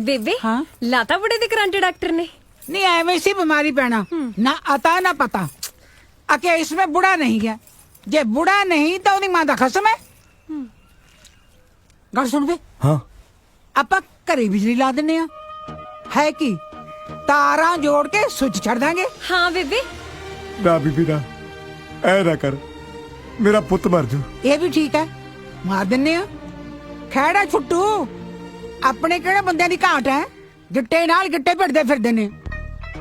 ਬੇਬੇ ਹਾਂ? ਲਾਤਾ ਬੁੜੇ ਦੇ ਕਰੰਟ ਡਾਕਟਰ ਨੇ? नहीं ऐवे सी बीमारी पैना ना अता ना पता अके इसमें बुढ़ा नहीं है जे बुढ़ा नहीं तो उन्हें माँ का खसम है गल सुन बे ਹਾਂ। ਆਪਾਂ ਘਰੇ ਬਿਜਲੀ ਲਾ ਦਿੰਨੇ ਆ ਹੈ ਕੀ? ਤਾਰਾਂ ਜੋੜ ਕੇ ਸੁੱਚ ਛੱਡ ਦਾਂਗੇ। ਹਾਂ ਬੇਬੇ। ਨਾ ਬੀਬੀ ਨਾ। ਐ ਨਾ ਕਰ। ਮੇਰਾ ਪੁੱਤ ਮਰ ਜੂ ਇਹ ਵੀ ਠੀਕ ਹੈ। ਮਾਰ ਦਿੰਨੇ ਆ ਖੈੜਾ ਛੁੱਟੂ। ਆਪਣੇ ਕਿਹੜੇ ਬੰਦਿਆਂ ਦੀ ਘਾਟ ਹੈ? ਗਿੱਟੇ ਨਾਲ ਗਿੱਟੇ ਭਿੜਦੇ ਫਿਰਦੇ ਨੇ।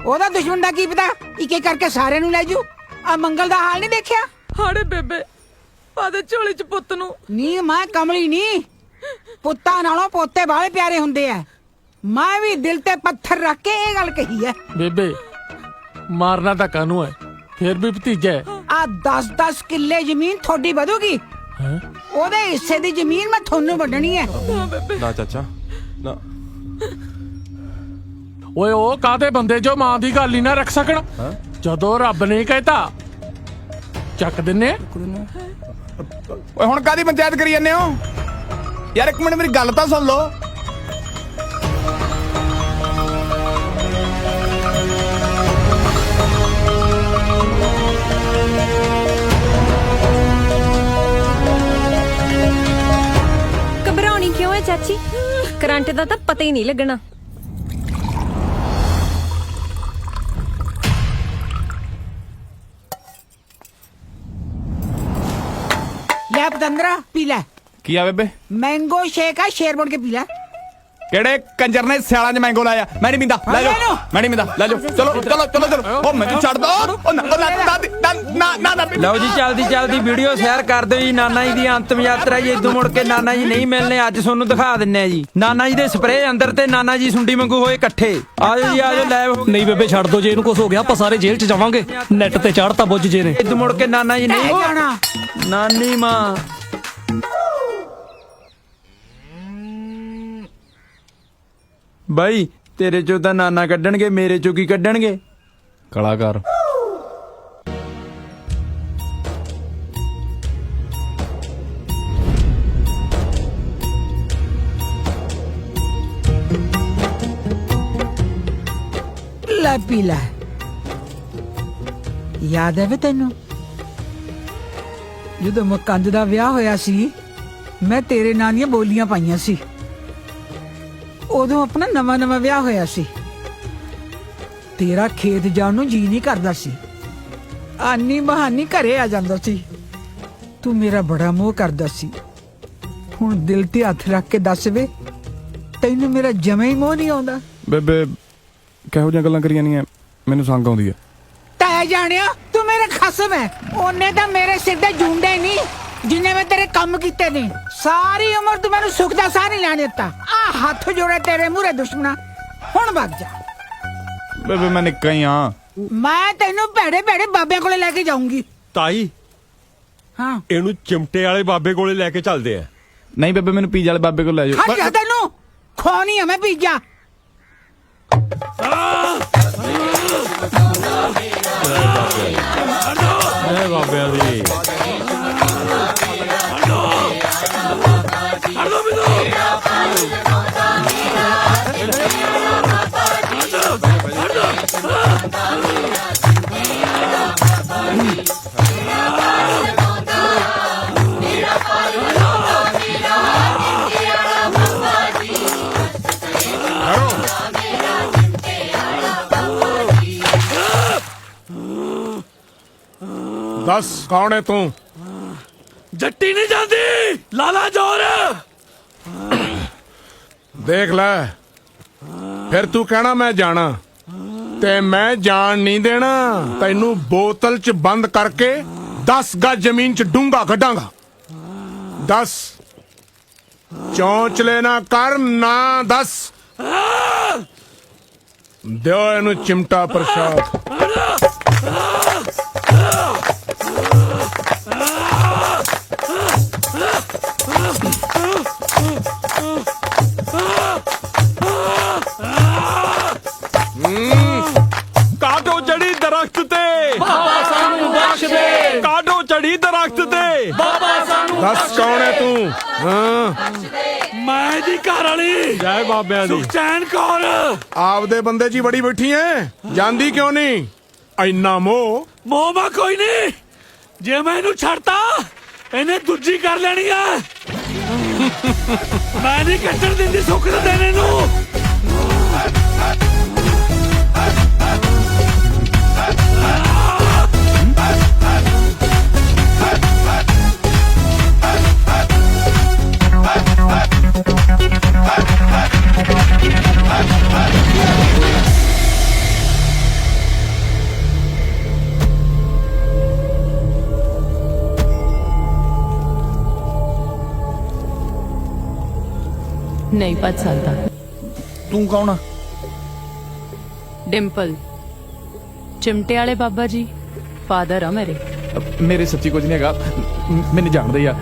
ਉਹਦਾ ਦੁਸ਼ਮਣ ਦਾ ਕੀ ਪਤਾ? ਇੱਕ ਇੱਕ ਕਰਕੇ ਸਾਰਿਆਂ ਨੂੰ ਲੈ ਜੂ। ਆ ਮੰਗਲ ਦਾ ਹਾਲ ਨਹੀਂ ਦੇਖਿਆ? ਹਾੜੇ ਬੇਬੇ ਪਾਦੇ ਝੋਲੀ ਚ ਪੁੱਤ ਨੂੰ। ਨੀ ਮੈਂ ਕਮਲੀ ਨਹੀਂ ਪੁੱਤਾਂ ਨਾਲੋਂ ਪੋਤੇ ਬਾਹਲੇ ਪਿਆਰੇ ਹੁੰਦੇ ਆ ਮੈਂ ਵੀ ਦਿਲ ਤੇ ਪੱਥਰ ਰੱਖ ਕੇ ਇਹ ਗੱਲ ਕਹੀ ਹੈ ਬੇਬੇ ਮਾਰਨਾ ਤਾਂ ਕਾਨੂੰ ਹੈ ਫਿਰ ਵੀ ਭਤੀਜਾ ਆ 10-10 ਕਿੱਲੇ ਜ਼ਮੀਨ ਤੁਹਾਡੀ ਵਧੂਗੀ। ਹੈਂ? ਉਹਦੇ ਹਿੱਸੇ ਦੀ ਜ਼ਮੀਨ ਮੈਂ ਤੁਹਾਨੂੰ ਵੰਡਣੀ ਹੈ ਨਾ ਚਾਚਾ। ਨਾ। ਓਏ ਉਹ ਕਾਦੇ ਬੰਦੇ ਜੋ ਮਾਂ ਦੀ ਗੱਲ ਹੀ ਨਾ ਰੱਖ ਸਕਣ? ਜਦੋਂ ਰੱਬ ਨੇ ਕਹਿਤਾ ਚੱਕ ਦਿੰਨੇ ਓਏ ਹੁਣ ਕਾਦੀ ਪੰਚਾਇਤ ਕਰੀ ਜਾਂਦੇ ਹੋ? ਯਾਰ ਇੱਕ ਮਿੰਟ ਮੇਰੀ ਗੱਲ ਤਾਂ ਸੁਣ ਲਓ। ਘਬਰਾਉਣੀ ਕਿਉਂ ਹੈ ਚਾਚੀ? ਕਰੰਟ ਦਾ ਤਾਂ ਪਤਾ ਹੀ ਨਹੀਂ ਲੱਗਣਾ। ਲੈ ਪਤੰਦਰਾ ਪੀ ਲੈ। ਕੀ ਆ ਬੇਬੇ? ਮੈਂਗੋ ਸ਼ੇਕ ਆ ਸ਼ੇਰ ਬਣ ਕੇ ਪੀ ਲੈ। ਕਿਹੜੇ ਕੰਜਰ ਨੇ ਸਿਆਲਾਂ 'ਚ ਮੈਂਗੋ ਲਾਇਆ ਮੈਂ ਨਹੀਂ ਪੀਂਦਾ ਲੈ ਜਾਓ। ਮੈਂ ਨਹੀਂ ਪੀਂਦਾ ਲੈ ਜਾਓ ਚਲੋ ਚਲੋ ਚਲੋ ਚਲੋ ਉਹ ਮੈਨੂੰ ਛੱਡ ਦੋ ਉਹ ਨਾ ਨਾ ਨਾ ਨਾ ਲਓ ਜੀ ਚਲਦੀ ਚਲਦੀ ਵੀਡੀਓ ਸ਼ੇਅਰ ਕਰ ਦਿਓ ਜੀ ਨਾਨਾ ਜੀ ਦੀ ਅੰਤਮ ਯਾਤਰਾ ਜੀ ਇਦੋਂ ਮੁੜ ਕੇ ਨਾਨਾ ਜੀ ਨਹੀਂ ਮਿਲਨੇ ਅੱਜ ਤੁਹਾਨੂੰ ਦਿਖਾ ਦਿੰਨੇ ਆ ਜੀ ਨਾਨਾ ਜੀ ਦੇ ਸਪਰੇਅ ਅੰਦਰ ਤੇ ਨਾਨਾ ਜੀ ਸੁੰਡੀ ਵਾਂਗੂ ਹੋਏ ਇਕੱਠੇ ਆਜੋ ਜੀ ਆਜੋ ਲਾਈਵ ਨਹੀਂ ਬੇਬੇ ਛੱਡ ਦੋ ਜੇ ਇਹਨੂੰ ਕੁਝ ਹੋ ਗਿਆ ਆਪਾਂ ਸਾਰੇ ਜੇਲ੍ਹ 'ਚ ਜਾਵਾਂਗੇ ਨੈਟ ਤੇ ਚੜਤਾ ਬੁੱਝ ਜੇ ਨੇ ਇਦੋਂ ਮੁੜ ਕੇ ਨਾਨਾ ਜੀ ਨਹੀਂ ਜਾਣਾ ਨਾਨੀ ਮਾਂ ਬਾਈ ਤੇਰੇ ਚੋਂ ਤਾਂ ਨਾਨਾ ਕੱਢਣਗੇ ਮੇਰੇ ਚੋਂ ਕੀ ਕੱਢਣਗੇ? ਕਲਾਕਾਰ। ਲੈ ਪੀ ਲੈ। ਯਾਦ ਹੈ ਵੇ ਤੈਨੂੰ? ਜਦੋਂ ਮਕੰਦ ਦਾ ਵਿਆਹ ਹੋਇਆ ਸੀ ਮੈਂ ਤੇਰੇ ਨਾਂ ਦੀਆਂ ਬੋਲੀਆਂ ਪਾਈਆਂ ਸੀ। ਉਦੋਂ ਆਪਣਾ ਨਵਾਂ ਨਵਾਂ ਵਿਆਹ ਹੋਇਆ ਸੀ। ਤੇਰਾ ਖੇਤ ਜਾਣ ਨੂੰ ਜੀ ਨਹੀਂ ਕਰਦਾ ਸੀ। ਆਨੀ ਬਹਾਨੀ ਘਰੇ ਆ ਜਾਂਦਾ ਸੀ। ਤੂੰ ਮੇਰਾ ਬੜਾ ਮੋਹ ਕਰਦਾ ਸੀ। ਹੁਣ ਦਿਲ ਤੇ ਹੱਥ ਰੱਖ ਕੇ ਦੱਸ ਵੇ ਤੈਨੂੰ ਮੇਰਾ ਜਮੇ ਹੀ ਮੋਹ ਨਹੀਂ ਆਉਂਦਾ। ਬੇਬੇ ਕਿਹੋ ਜਿਹੀਆਂ ਗੱਲਾਂ ਕਰੀ ਜਾਂਦੀਆਂ ਮੈਨੂੰ ਸੰਗ ਆਉਂਦੀ ਹੈ ਤੈ ਜਾਣਿਆ ਤੂੰ ਮੇਰੇ ਖਸਮ ਹੈ। ਉਹਨੇ ਤਾਂ ਮੇਰੇ ਸਿਰ ਤੇ ਜੁੰਡੇ ਨਹੀਂ ਜਿੰਨੇ ਮੈਂ ਤੇਰੇ ਕੰਮ ਕੀਤੇ ਨੇ। ਸਾਰੀ ਉਮਰ ਤੂੰ ਮੈਨੂੰ ਸੁੱਖ ਦਾ ਸਾਹ ਨਹੀਂ ਲੈਣ ਦਿੱਤਾ। ਆ ਹੱਥ ਜੋੜੇ ਤੇਰੇ ਮੂਹਰੇ ਦੁਸ਼ਮਣਾ। ਹੁਣ ਵਗ ਜਾ। ਬੇਬੇ ਮੈਂ ਨਿੱਕਾ ਹੀ ਆ ਮੈਂ ਤੈਨੂੰ ਭੈੜੇ ਭੈੜੇ ਬਾਬਿਆਂ ਕੋਲੇ ਲੈ ਕੇ ਜਾਊਂਗੀ। ਤਾਈ ਹਾਂ। ਇਹਨੂੰ ਚਿਮਟੇ ਵਾਲੇ ਬਾਬੇ ਕੋਲੇ ਲੈ ਕੇ ਚੱਲਦੇ ਆ। ਨਹੀਂ ਬੇਬੇ ਮੈਨੂੰ ਪੀਜ਼ਾ ਵਾਲੇ ਬਾਬੇ ਕੋਲ ਲੈ ਹਟ ਜਾ ਜਾਓ ਤੈਨੂੰ। ਖੋਣੀ ਆ ਮੈਂ ਪੀਜਾ। ਬਾਬਿਆਂ ਦੀ। ਦੱਸ ਕੌਣ ਹੈ ਤੂੰ? ਜੱਟੀ ਨਹੀਂ ਜਾਂਦੀ ਲਾਲਾ ਜੋਰ। ਦੇਖ ਲੈ। ਫਿਰ ਤੂੰ ਕਹਿਣਾ, ਮੈਂ ਜਾਣਾ। ਤੇ ਮੈਂ ਜਾਣ ਨਹੀਂ ਦੇਣਾ। ਤੈਨੂੰ ਬੋਤਲ 'ਚ ਬੰਦ ਕਰਕੇ 10 ਗੱਜ ਜ਼ਮੀਨ 'ਚ ਡੂੰਗਾ ਕੱਢਾਂਗਾ। 10 ਚੌਂਚਲੇ ਨਾ ਕਰ, ਨਾ 10 ਦਿਓ ਇਹਨੂੰ ਚਿਮਟਾ ਪ੍ਰਸ਼ਾਦ। ਦਰਖਤ ਤੇ ਦੱਸ ਕੌਣ ਹੈ ਤੂੰ? ਹਾਂ। ਮੈਂ ਦੀ ਘਰ ਵਾਲੀ। ਜੈ ਬਾਬਿਆਂ ਦੀ। ਸੁਖਚੈਨ ਕੌਰ। ਆਪਦੇ ਬੰਦੇ ਹੀ ਬੜੀ ਬੈਠੀ ਐ। ਜਾਂਦੀ ਕਿਉਂ ਨਹੀਂ? ਐਨਾ ਮੋਹ। ਮੋਮਾ ਕੋਈ ਨਹੀਂ ਜੇ ਮੈਂ ਇਹਨੂੰ ਛੱਡਤਾ ਇਹਨੇ ਦੂਜੀ ਕਰ ਲੈਣੀ ਆ ਮੈਂ ਨਹੀਂ ਕੱਟਣ ਦਿੰਦੀ ਸੁੱਖ ਦੇਣੇ ਨੂੰ। ਨਹੀਂ ਭੱਜ ਸਕਦਾ। ਤੂੰ ਕੌਣ ਆ? ਡਿੰਪਲ। ਚਿਮਟੇ ਵਾਲੇ ਬਾਬਾ ਜੀ। ਫਾਦਰ ਆ ਮੇਰੇ। ਮੇਰੇ ਸੱਚੀ ਕੁਝ ਨਹੀਂ ਹੈਗਾ। ਮ- ਮੈਨੂੰ ਜਾਣਦੇ ਆ।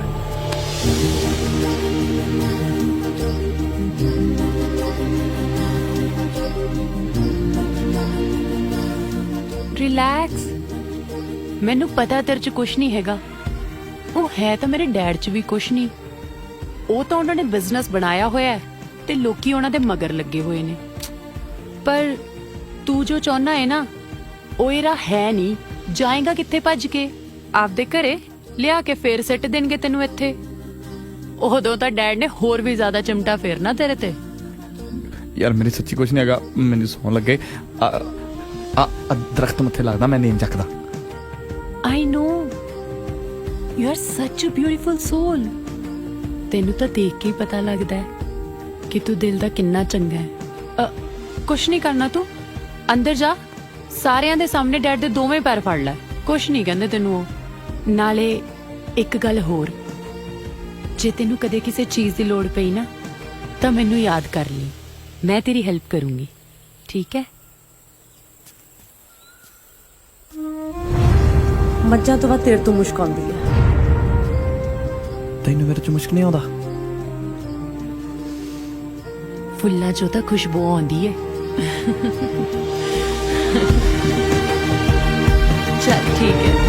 ਰਿਲੈਕਸ ਮੈਨੂੰ ਪਤਾ ਤੇਰੇ ਚ ਕੁਝ ਨਹੀਂ ਹੈਗਾ। ਉਹ ਹੈ ਤਾਂ ਮੇਰੇ ਡੈਡ ਚ ਵੀ ਕੁਝ ਨਹੀਂ। ਉਹ ਤਾਂ ਉਹਨਾਂ ਨੇ ਬਿਜ਼ਨਸ ਬਣਾਇਆ ਹੋਇਆ ਹੈ ਤੇ ਲੋਕੀ ਉਹਨਾਂ ਦੇ ਮਗਰ ਲੱਗੇ ਹੋਏ ਨੇ। ਪਰ ਤੂੰ ਜੋ ਚਾਹਨਾ ਹੈ ਨਾ ਉਹ ਇਹਦਾ ਹੈ ਨਹੀਂ। ਜਾਏਗਾ ਕਿੱਥੇ ਭੱਜ ਕੇ? ਆਪਦੇ ਘਰੇ ਲਿਆ ਕੇ ਫੇਰ ਸਿੱਟ ਦੇਣਗੇ ਤੈਨੂੰ ਇੱਥੇ। ਉਦੋਂ ਤਾਂ ਡੈਡ ਨੇ ਹੋਰ ਵੀ ਜ਼ਿਆਦਾ ਚਿਮਟਾ ਫੇਰਨਾ ਤੇਰੇ ਤੇ। ਯਾਰ ਮੇਰੀ ਸੱਚੀ ਕੁਝ ਨਹੀਂ ਹੈਗਾ। ਮੈਨੂੰ ਸੌਣ ਲੱਗੇ। ਆ ਆ ਦਰਖਤ ਮੱਥੇ ਲੱਗਦਾ ਮੈਂ ਨੀਂਦ ਚੱਕਦਾ। I know. You are such a beautiful soul. ਤੈਨੂੰ ਤਾਂ ਦੇਖ ਕੇ ਹੀ ਪਤਾ ਲੱਗਦਾ ਹੈ ਕਿ ਤੂੰ ਦਿਲ ਦਾ ਕਿੰਨਾ ਚੰਗਾ ਹੈ। ਅ, ਕੁਛ ਨਹੀਂ ਕਰਨਾ ਤੂੰ। ਅੰਦਰ ਜਾ। ਸਾਰਿਆਂ ਦੇ ਸਾਹਮਣੇ ਡੈਡ ਦੇ ਦੋਵੇਂ ਪੈਰ ਫੜ ਲੈ। ਕੁਛ ਨਹੀਂ ਕਹਿੰਦੇ ਤੈਨੂੰ ਉਹ। ਨਾਲੇ ਇੱਕ ਗੱਲ ਹੋਰ। ਜੇ ਤੈਨੂੰ ਕਦੇ ਕਿਸੇ ਚੀਜ਼ ਦੀ ਲੋੜ ਪਈ ਨਾ ਤਾਂ ਮੈਨੂੰ ਯਾਦ ਕਰ ਲਈ। ਮੈਂ ਤੇਰੀ ਹੈਲਪ ਕਰੂੰਗੀ। ਠੀਕ ਹੈ? ਮੱਝਾਂ ਤੋਂ ਬਾਅਦ ਤੇਰੇ ਤੋਂ ਮੁਸ਼ਕ ਆਉਂਦੀ ਹੈ। ਤੈਨੂੰ ਮੇਰੇ ਚ ਮੁਸ਼ਕ ਨਹੀਂ ਆਉਂਦਾ? ਫੁੱਲਾਂ ਚੋਂ ਤਾਂ ਖੁਸ਼ਬੂ ਆਉਂਦੀ ਏ। ਚੱਲ ਠੀਕ ਹੈ